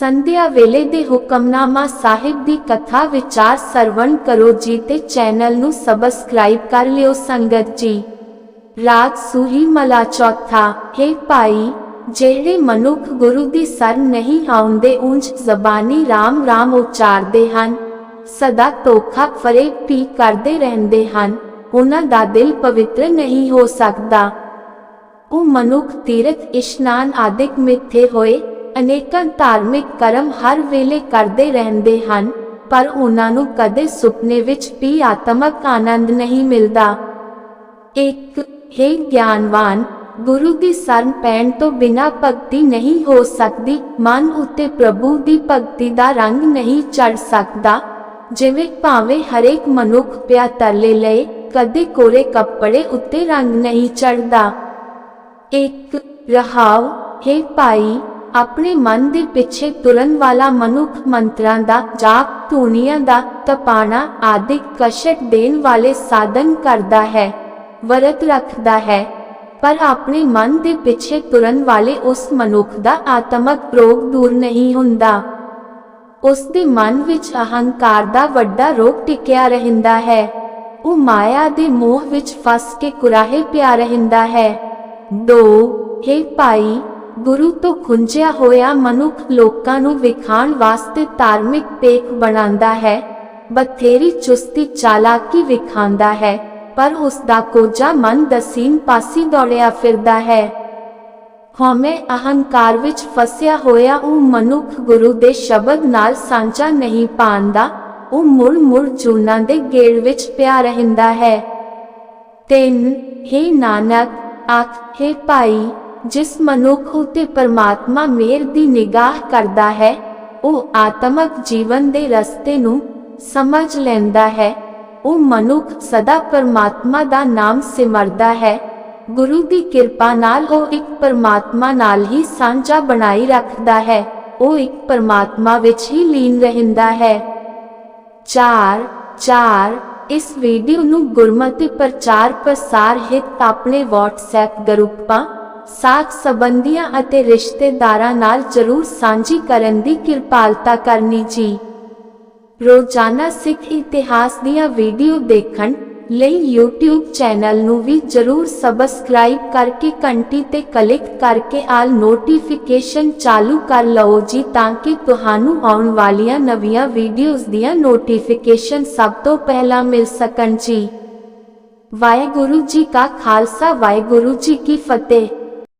ਸੰਧਿਆ ਵੇਲੇ ਦੇ ਹੁਕਮਨਾਮਾ ਸਾਹਿਬ ਦੀ ਕਥਾ ਵਿਚਾਰ ਸਰਵਣ ਕਰੋ ਜੀ ਤੇ ਚੈਨਲ ਨੂੰ ਸਬਸਕ੍ਰਾਈਬ ਕਰ ਲਿਓ ਸੰਗਤ ਜੀ। ਰਾਗ ਸੂਹੀ ਮਲਾ ਚੌਥਾ ਜਿਹੜੇ ਮਨੁੱਖ ਗੁਰੂ ਦੀ ਸਰ ਨਹੀਂ ਆਉਂਦੇ ਉਂਝ ਜ਼ਬਾਨੀ ਰਾਮ ਰਾਮ ਉਚਾਰਦੇ ਹਨ। ਸਦਾ ਧੋਖਾ ਫਰੇਬ ਵੀ ਕਰਦੇ ਰਹਿੰਦੇ ਹਨ, ਉਹਨਾਂ ਦਾ ਦਿਲ ਪਵਿੱਤਰ ਨਹੀਂ ਹੋ ਸਕਦਾ। ਉਹ ਮਨੁੱਖ ਤੀਰਥ ਇਸ਼ਨਾਨ ਆਦਿਕ ਮਿੱਥੇ ਹੋਏ ਅਨੇਕਾਂ ਧਾਰਮਿਕ ਕਰਮ ਹਰ ਵੇਲੇ ਕਰਦੇ ਰਹਿੰਦੇ ਹਨ, ਪਰ ਉਹਨਾਂ ਨੂੰ ਕਦੇ ਸੁਪਨੇ ਵਿੱਚ ਵੀ ਆਤਮਕ ਆਨੰਦ ਨਹੀਂ ਮਿਲਦਾ। ਇੱਕ, ਹੈ ਗਿਆਨਵਾਨ, ਗੁਰੂ ਦੀ ਸ਼ਰਨ ਪੈਣ ਤੋਂ ਬਿਨਾ ਭਗਤੀ ਨਹੀਂ ਹੋ ਸਕਦੀ, ਮਨ ਉੱਤੇ ਪ੍ਰਭੂ ਦੀ ਭਗਤੀ ਦਾ ਰੰਗ ਨਹੀਂ ਚੜ ਸਕਦਾ। ਜਿਵੇਂ ਭਾਵੇਂ ਹਰੇਕ ਮਨੁੱਖ ਪਿਆ ਤਰਲੇ ਲਏ, ਕਦੇ ਕੋਰੇ ਕੱਪੜੇ ਉੱਤੇ ਰੰਗ ਨਹੀਂ ਚੜਦਾ ਇੱਕ ਰਹਾਵ ਹੈ ਭਾਈ ਆਪਣੇ ਮਨ ਦੇ ਪਿੱਛੇ ਤੁਰਨ ਵਾਲਾ ਮਨੁੱਖ ਮੰਤਰਾਂ ਦਾ ਜਾਪ, ਧੂਣੀਆਂ ਦਾ ਤਪਾਣਾ ਆਦਿ ਕਸ਼ਟ ਦੇਣ ਵਾਲੇ ਸਾਧਨ ਕਰਦਾ ਹੈ, ਵਰਤ ਰੱਖਦਾ ਹੈ। ਪਰ ਆਪਣੇ ਮਨ ਦੇ ਪਿੱਛੇ ਤੁਰਨ ਵਾਲੇ ਉਸ ਮਨੁੱਖ ਦਾ ਆਤਮਕ ਰੋਗ ਦੂਰ ਨਹੀਂ ਹੁੰਦਾ। ਉਸ ਦੇ ਮਨ ਵਿੱਚ ਅਹੰਕਾਰ ਦਾ ਵੱਡਾ ਰੋਗ ਟਿਕਿਆ ਰਹਿੰਦਾ ਹੈ। ਉਹ ਮਾਇਆ ਦੇ ਮੋਹ ਵਿੱਚ ਫਸ ਕੇ ਕੁਰਾਹੇ ਪਿਆ ਰਹਿੰਦਾ ਹੈ। ਦੋ, ਹੇ ਭਾਈ ਗੁਰੂ ਤੋਂ ਖੁੰਝਿਆ ਹੋਇਆ ਮਨੁੱਖ ਲੋਕਾਂ ਨੂੰ ਵਿਖਾਣ ਵਾਸਤੇ ਧਾਰਮਿਕ ਪੇਖ ਬਣਾਉਂਦਾ ਹੈ, ਬਥੇਰੀ ਚੁਸਤੀ ਚਾਲਾਕੀ ਵਿਖਾਉਂਦਾ ਹੈ, ਪਰ ਉਸ ਦਾ ਕੋਝਾ ਮਨ ਦਸੀਨ ਪਾਸੀ ਦੌੜਿਆ ਫਿਰਦਾ ਹੈ। ਹਉਮੈ ਅਹੰਕਾਰ ਵਿੱਚ ਫਸਿਆ ਹੋਇਆ ਉਹ ਮਨੁੱਖ ਗੁਰੂ ਦੇ ਸ਼ਬਦ ਨਾਲ ਸਾਂਝਾ ਨਹੀਂ ਪਾਉਂਦਾ, ਉਹ ਮੁੜ ਮੁੜ ਜੂਨਾਂ ਦੇ ਗੇੜ ਵਿੱਚ ਪਿਆ ਰਹਿੰਦਾ ਹੈ। ਤਿੰਨ, ਹੇ ਨਾਨਕ, ਆਖ, ਹੇ ਭਾਈ ਜਿਸ ਮਨੁੱਖ ਉਤੇ ਪਰਮਾਤਮਾ ਮੇਰ ਦੀ ਨਿਗਾਹ ਕਰਦਾ ਹੈ, ਉਹ ਆਤਮਕ ਜੀਵਨ ਦੇ ਰਸਤੇ ਨੂੰ ਸਮਝ ਲੈਂਦਾ ਹੈ। ਉਹ ਮਨੁੱਖ ਸਦਾ ਪਰਮਾਤਮਾ ਦਾ ਨਾਮ ਸਿਮਰਦਾ ਹੈ। ਗੁਰੂ ਦੀ ਕਿਰਪਾ ਨਾਲ ਉਹ ਇੱਕ ਪਰਮਾਤਮਾ ਨਾਲ ਹੀ ਸਾਂਝਾ ਬਣਾਈ ਰੱਖਦਾ ਹੈ। ਉਹ ਇੱਕ ਪਰਮਾਤਮਾ ਵਿੱਚ ਹੀ ਲੀਨ ਰਹਿੰਦਾ ਹੈ। 4 4 ਇਸ ਵੀਡੀਓ ਨੂੰ ਗੁਰਮਤਿ ਪ੍ਰਚਾਰ ਪ੍ਰਸਾਰ ਹਿਤ ਆਪਣੇ WhatsApp ਗਰੁੱਪਾਂ ਸਾਥ ਸੰਬੰਧੀਆਂ ਅਤੇ ਰਿਸ਼ਤੇਦਾਰਾਂ ਨਾਲ ਜਰੂਰ ਸਾਂਝੀ ਕਰਨ ਦੀ ਕਿਰਪਾਲਤਾ ਕਰਨੀ ਜੀ। ਰੋਜ਼ਾਨਾ ਸਿੱਖ ਇਤਿਹਾਸ ਦੀਆਂ ਵੀਡੀਓ ਦੇਖਣ ਲਈ YouTube ਚੈਨਲ ਨੂੰ ਵੀ ਜਰੂਰ ਸਬਸਕ੍ਰਾਈਬ ਕਰਕੇ ਘੰਟੀ ਤੇ ਕਲਿੱਕ ਕਰਕੇ ਆਲ ਨੋਟੀਫਿਕੇਸ਼ਨ ਚਾਲੂ ਕਰ ਲਓ ਜੀ ਤਾਂ ਕਿ ਤੁਹਾਨੂੰ ਆਉਣ ਵਾਲੀਆਂ ਨਵੀਆਂ ਵੀਡੀਓਜ਼ ਦੀਆਂ ਨੋਟੀਫਿਕੇਸ਼ਨ ਸਭ ਤੋਂ ਪਹਿਲਾਂ ਮਿਲ ਸਕਣ ਜੀ। ਵਾਹਿਗੁਰੂ ਜੀ ਕਾ ਖਾਲਸਾ, ਵਾਹਿਗੁਰੂ ਜੀ ਕੀ ਫਤਿਹ।